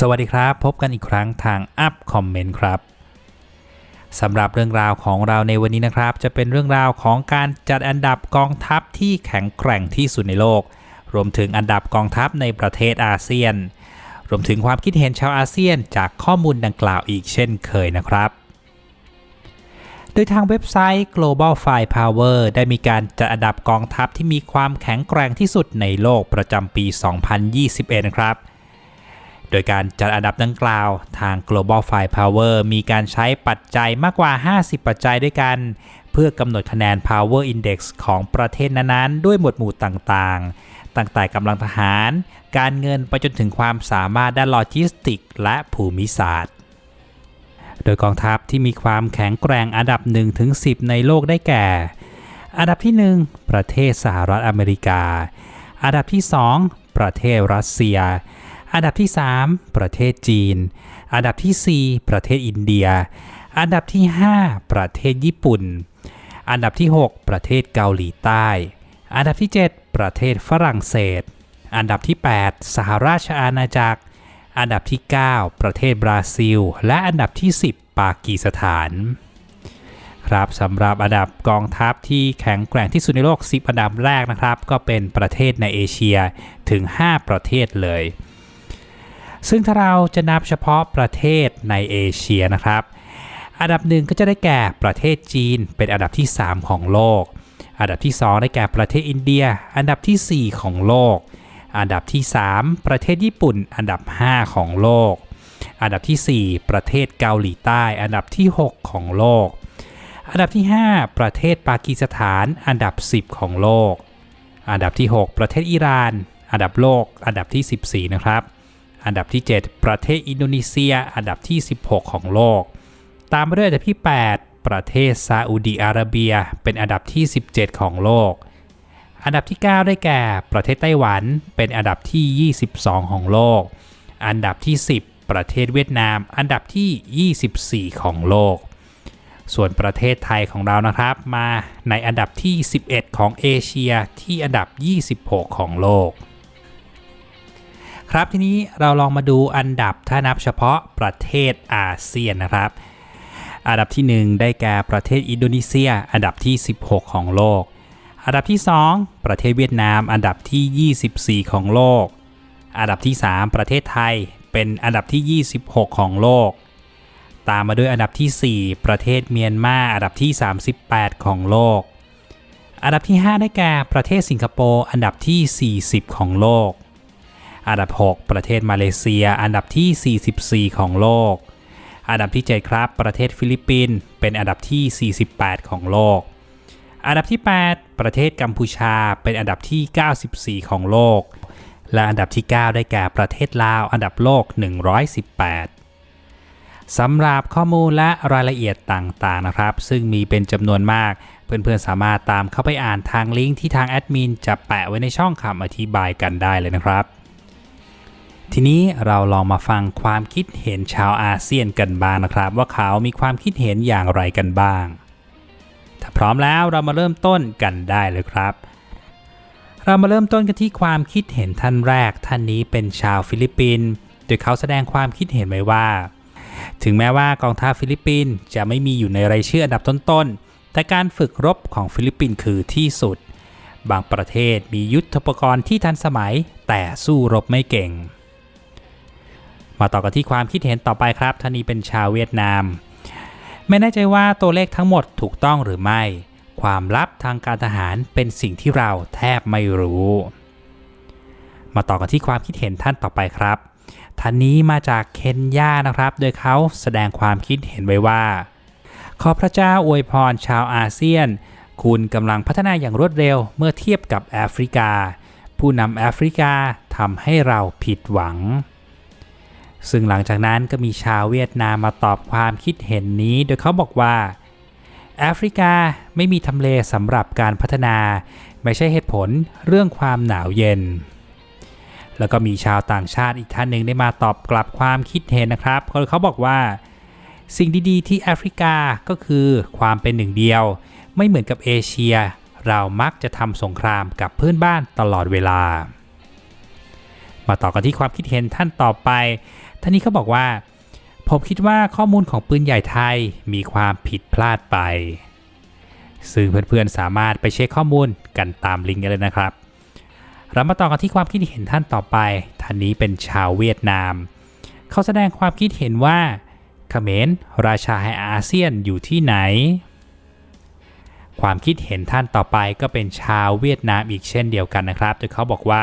สวัสดีครับ พบกันอีกครั้งทางอัพคอมเมนต์ครับสำหรับเรื่องราวของเราในวันนี้นะครับ จะเป็นเรื่องราวของการจัดอันดับกองทัพที่แข็งแกร่งที่สุดในโลก รวมถึงอันดับกองทัพในประเทศอาเซียน รวมถึงความคิดเห็นชาวอาเซียนจากข้อมูลดังกล่าวอีกเช่นเคยนะครับ โดยทางเว็บไซต์ Global Firepower ได้มีการจัดอันดับกองทัพที่มีความแข็งแกร่งที่สุดในโลกประจำปี 2021 นะครับ โดยการจัดอันดับดังกล่าว ทาง Global Firepower มีการใช้ปัจจัยมากกว่า 50 ปัจจัยด้วยกัน เพื่อกำหนดคะแนน Power Index ของประเทศนั้นๆ ด้วยหมวดหมู่ต่างๆ ตั้งแต่กำลังทหาร การเงินไปจนถึงความสามารถด้านโลจิสติก และภูมิศาสตร์ โดยกองทัพที่มีความแข็งแกร่งอันดับ 1-10 ในโลกได้แก่ อันดับที่ 1 ประเทศสหรัฐอเมริกา อันดับที่ 2 ประเทศรัสเซีย อันดับที่ 3 ประเทศจีน อันดับที่ 4 ประเทศอินเดีย อันดับที่ 5 ประเทศญี่ปุ่น อันดับที่ 6 ประเทศเกาหลีใต้ อันดับที่ 7 ประเทศฝรั่งเศส อันดับที่ 8 สหราชอาณาจักร อันดับที่ 9 ประเทศบราซิล และอันดับที่ 10 ปากีสถานครับสำหรับอันดับกองทัพที่แข็งแกร่งที่สุดในโลก 10 อันดับแรกนะครับ ก็เป็นประเทศในเอเชียถึง 5 ประเทศเลย ซึ่งถ้าเราจะนับเฉพาะประเทศในเอเชียนะครับ อันดับหนึ่งก็จะได้แก่ประเทศจีน เป็นอันดับที่ 3 ของโลก อันดับที่ 2 ได้แก่ประเทศอินเดีย อันดับที่ 4 ของโลก อันดับที่ 3 ประเทศญี่ปุ่น อันดับ 5 ของโลก อันดับที่ 4 ประเทศเกาหลีใต้ อันดับที่ 6 ของโลก อันดับที่ 5 ประเทศปากีสถาน อันดับ 10 ของโลก อันดับที่ 6 ประเทศอิหร่าน อันดับโลก อันดับที่ 14 นะครับ อันดับที่ 7 ประเทศอินโดนีเซีย อันดับที่ 16 ของโลก ตามมาด้วยอันดับที่ 8 ประเทศซาอุดีอาระเบีย เป็นอันดับที่ 17 ของโลก อันดับที่ 9 ได้แก่ ประเทศไต้หวัน เป็นอันดับที่ 22 ของโลก อันดับที่ 10 ประเทศเวียดนาม อันดับที่ 24 ของโลก ส่วนประเทศไทยของเรานะครับ มาในอันดับที่ 11 ของเอเชียที่อันดับ 26 ของโลก ครับทีนี้เราลองมาดูอันดับถ้านับเฉพาะประเทศอาเซียนนะครับ อันดับที่ 1 ได้แก่ประเทศอินโดนีเซีย อันดับที่ 16 ของโลก อันดับที่ 2 ประเทศเวียดนาม อันดับที่ 24 ของโลก อันดับที่ 3 ประเทศไทยเป็นอันดับที่ 26 ของโลก ตามมาด้วยอันดับที่ 4 ประเทศเมียนมาอันดับที่ 38 ของโลก อันดับที่ 5 ได้แก่ประเทศสิงคโปร์อันดับที่ 40 ของโลก อันดับ 6 ประเทศมาเลเซีย อันดับที่ 44 ของโลก อันดับที่ 7 ครับ ประเทศฟิลิปปินส์เป็นอันดับที่ 48 ของโลก อันดับที่ 8 ประเทศกัมพูชา เป็นอันดับที่ 94 ของโลก และอันดับที่ 9 ได้แก่ประเทศลาว อันดับโลก 118สำหรับข้อมูลและรายละเอียดต่างๆนะครับ ซึ่งมีเป็นจำนวนมาก เพื่อนๆสามารถตามเข้าไปอ่านทางลิงก์ที่ทางแอดมินจะแปะไว้ในช่องคำอธิบายกันได้เลยนะครับ ทีนี้เราลองมาฟังความคิดเห็นชาวอาเซียนกันบ้างนะครับ ว่าเขามีความคิดเห็นอย่างไรกันบ้าง ถ้าพร้อมแล้วเรามาเริ่มต้นกันได้เลยครับ เรามาเริ่มต้นกันที่ความคิดเห็นท่านแรกท่านนี้เป็นชาวฟิลิปปินส์โดยเขาแสดงความคิดเห็นไว้ว่า ถึงแม้ว่ากองทัพฟิลิปปินส์จะไม่มีอยู่ในรายชื่ออันดับต้นๆ แต่การฝึกรบของฟิลิปปินส์คือที่สุด บางประเทศมียุทธปกรณ์ที่ทันสมัยแต่สู้รบไม่เก่ง มาต่อกันที่ความคิดเห็นต่อไปครับท่านนี้เป็นชาวเวียดนาม ไม่แน่ใจว่าตัวเลขทั้งหมดถูกต้องหรือไม่ ความลับทางการทหารเป็นสิ่งที่เราแทบไม่รู้ มาต่อกันที่ความคิดเห็นท่านต่อไปครับ ท่านนี้มาจากเคนยานะครับ โดยเขาแสดงความคิดเห็นไว้ว่า ขอพระเจ้าอวยพรชาวอาเซียน คุณกำลังพัฒนาอย่างรวดเร็วเมื่อเทียบกับแอฟริกา ผู้นำแอฟริกาทำให้เราผิดหวัง ซึ่งหลังจากนั้นก็มีชาวเวียดนามมาตอบความคิดเห็นนี้โดยเขาบอกว่า แอฟริกาไม่มีทำเลสำหรับการพัฒนา ไม่ใช่เหตุผลเรื่องความหนาวเย็น แล้วก็มีชาวต่างชาติอีกท่านหนึ่งได้มาตอบกลับความคิดเห็นนะครับเขาบอกว่า สิ่งดีๆ ที่แอฟริกาก็คือความเป็นหนึ่งเดียว ไม่เหมือนกับเอเชีย เรามักจะทำสงครามกับเพื่อนบ้านตลอดเวลามาต่อกันที่ความคิดเห็นท่านต่อไป ท่านนี้เขาบอกว่า ผมคิดว่าข้อมูลของปืนใหญ่ไทยมีความผิดพลาดไป ซึ่งเพื่อนๆสามารถไปเช็คข้อมูลกันตามลิงก์กันเลยนะครับ เรามาต่อกันที่ความคิดเห็นท่านต่อไป ท่านนี้เป็นชาวเวียดนาม เขาแสดงความคิดเห็นว่าเขมรราชาแห่งอาเซียนอยู่ที่ไหน ความคิดเห็นท่านต่อไปก็เป็นชาวเวียดนามอีกเช่นเดียวกันนะครับ โดยเขาบอกว่า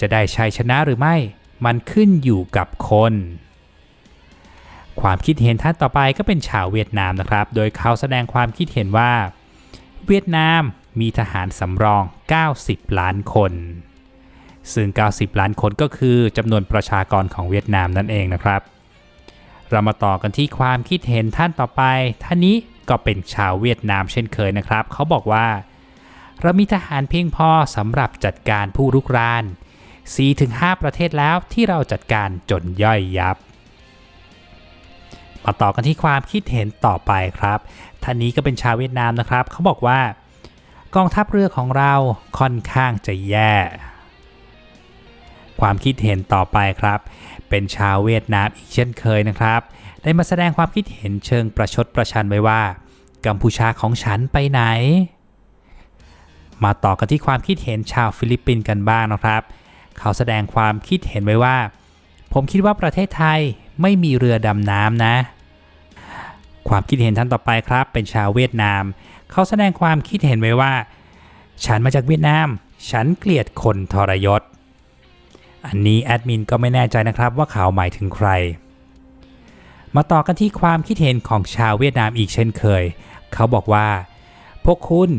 จะได้ชัยชนะหรือไม่ มันขึ้นอยู่กับคน ความคิดเห็นท่านต่อไปก็เป็นชาวเวียดนามนะครับ โดยเขาแสดงความคิดเห็นว่า เวียดนามมีทหารสำรอง 90 ล้านคน ซึ่ง 90 ล้านคนก็คือจำนวนประชากรของเวียดนามนั่นเองนะครับ เรามาต่อกันที่ความคิดเห็นท่านต่อไป ท่านนี้ก็เป็นชาวเวียดนามเช่นเคยนะครับ เขาบอกว่า เรามีทหารเพียงพอสำหรับจัดการผู้รุกราน 4-5 ประเทศแล้วที่เราจัดการจนย่อยยับ มาต่อกันที่ความคิดเห็นต่อไปครับท่านนี้ก็เป็นชาวเวียดนามนะครับเขาบอกว่ากองทัพเรือของเราค่อนข้างจะแย่ ความคิดเห็นต่อไปครับ เป็นชาวเวียดนามอีกเช่นเคยนะครับ ได้มาแสดงความคิดเห็นเชิงประชดประชันไว้ว่า กัมพูชาของฉันไปไหน มาต่อกันที่ความคิดเห็นชาวฟิลิปปินส์กันบ้างนะครับ เขาแสดงความคิดเห็นไว้ว่า ผมคิดว่าประเทศไทยไม่มีเรือดำน้ำนะ ความคิดเห็นท่านต่อไปครับ เป็นชาวเวียดนาม เขาแสดงความคิดเห็นไว้ว่า ฉันมาจากเวียดนาม ฉันเกลียดคนทรยศ อันนี้แอดมินก็ไม่แน่ใจนะครับว่าเขาหมายถึงใคร มาต่อกันที่ความคิดเห็นของชาวเวียดนามอีกเช่นเคย เขาบอกว่า พวกคุณ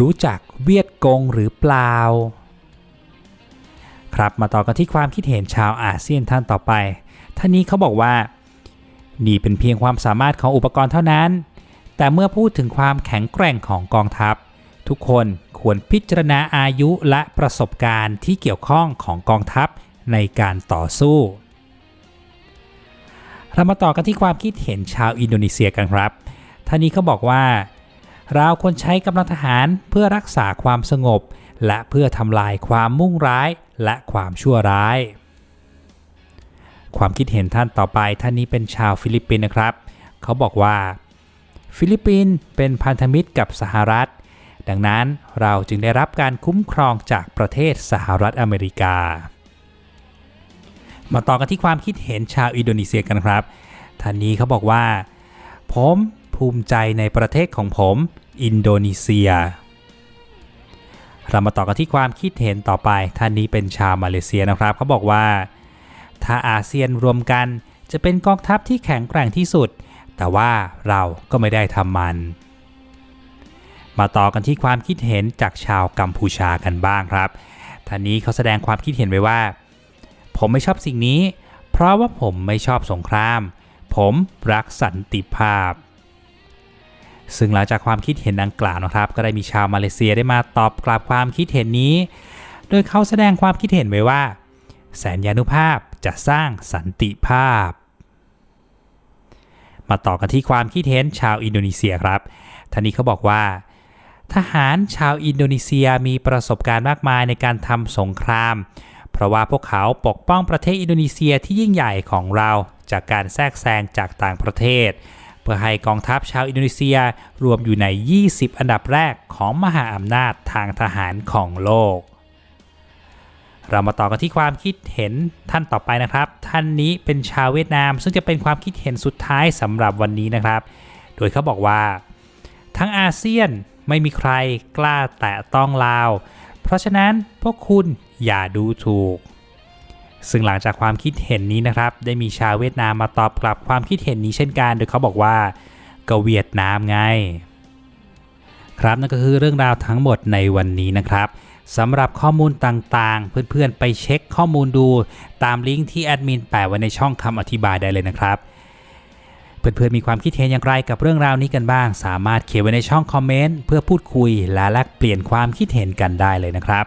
รู้จักเวียดกงหรือเปล่า ครับมาต่อกันที่ความคิดเห็นชาวอาเซียนท่านต่อไปท่านนี้เขาบอกว่านี่เป็นเพียงความสามารถของอุปกรณ์เท่านั้น แต่เมื่อพูดถึงความแข็งแกร่งของกองทัพ ทุกคนควรพิจารณาอายุและประสบการณ์ที่เกี่ยวข้องของกองทัพในการต่อสู้ เรามาต่อกันที่ความคิดเห็นชาวอินโดนีเซียกันครับ ท่านนี้เขาบอกว่า เราควรใช้กำลังทหารเพื่อรักษาความสงบ และเพื่อทำลายความมุ่งร้าย และความชั่วร้าย ความคิดเห็นท่านต่อไปท่านนี้เป็นชาวฟิลิปปินส์นะครับ เขาบอกว่า ฟิลิปปินส์เป็นพันธมิตรกับสหรัฐ ดังนั้นเราจึงได้รับการคุ้มครองจากประเทศสหรัฐอเมริกา มาต่อกันที่ความคิดเห็นชาวอินโดนีเซียกันครับ ท่านนี้เขาบอกว่า ผมภูมิใจในประเทศของผม อินโดนีเซีย เรามาต่อกันที่ความคิดเห็นต่อไป ท่านนี้เป็นชาวมาเลเซียนะครับ เขาบอกว่า ถ้าอาเซียนรวมกันจะเป็นกองทัพที่แข็งแกร่งที่สุด แต่ว่าเราก็ไม่ได้ทำมัน มาต่อกันที่ความคิดเห็นจากชาวกัมพูชากันบ้างครับ ท่านนี้เขาแสดงความคิดเห็นไว้ว่า ผมไม่ชอบสิ่งนี้ เพราะว่าผมไม่ชอบสงคราม ผมรักสันติภาพ ซึ่งหลังจากความคิดเห็นดังกล่าวนะครับ ก็ได้มีชาวมาเลเซียได้มาตอบกลับความคิดเห็นนี้ โดยเขาแสดงความคิดเห็นไว้ว่า แสนยานุภาพจะสร้างสันติภาพ มาต่อกันที่ความคิดเห็นชาวอินโดนีเซียครับท่านนี้เขาบอกว่า ทหารชาวอินโดนีเซียมีประสบการณ์มากมายในการทำสงคราม เพราะว่าพวกเขาปกป้องประเทศอินโดนีเซียที่ยิ่งใหญ่ของเราจากการแทรกแซงจากต่างประเทศ เพื่อให้กองทัพชาวอินโดนีเซียรวมอยู่ใน 20 อันดับแรกของมหาอำนาจทางทหารของโลก เรามาต่อกันที่ความคิดเห็นท่านต่อไปนะครับ ท่านนี้เป็นชาวเวียดนาม ซึ่งจะเป็นความคิดเห็นสุดท้ายสำหรับวันนี้นะครับ โดยเขาบอกว่า ทั้งอาเซียนไม่มีใครกล้าแตะต้องลาว เพราะฉะนั้นพวกคุณอย่าดูถูก ซึ่งหลังจากความคิดเห็นนี้นะครับ ได้มีชาวเวียดนามมาตอบกลับความคิดเห็นนี้เช่นกัน โดยเขาบอกว่าก็เวียดนามไง ครับนั่นก็คือเรื่องราวทั้งหมดในวันนี้นะครับสำหรับข้อมูลต่างๆ เพื่อนๆ ไปเช็คข้อมูลดูตามลิงก์ที่แอดมินแปะไว้ในช่องคำอธิบายได้เลยนะครับ เพื่อนๆ มีความคิดเห็นอย่างไรกับเรื่องราวนี้กันบ้าง สามารถเขียนไว้ในช่องคอมเมนต์เพื่อพูดคุยและแลกเปลี่ยนความคิดเห็นกันได้เลยนะครับ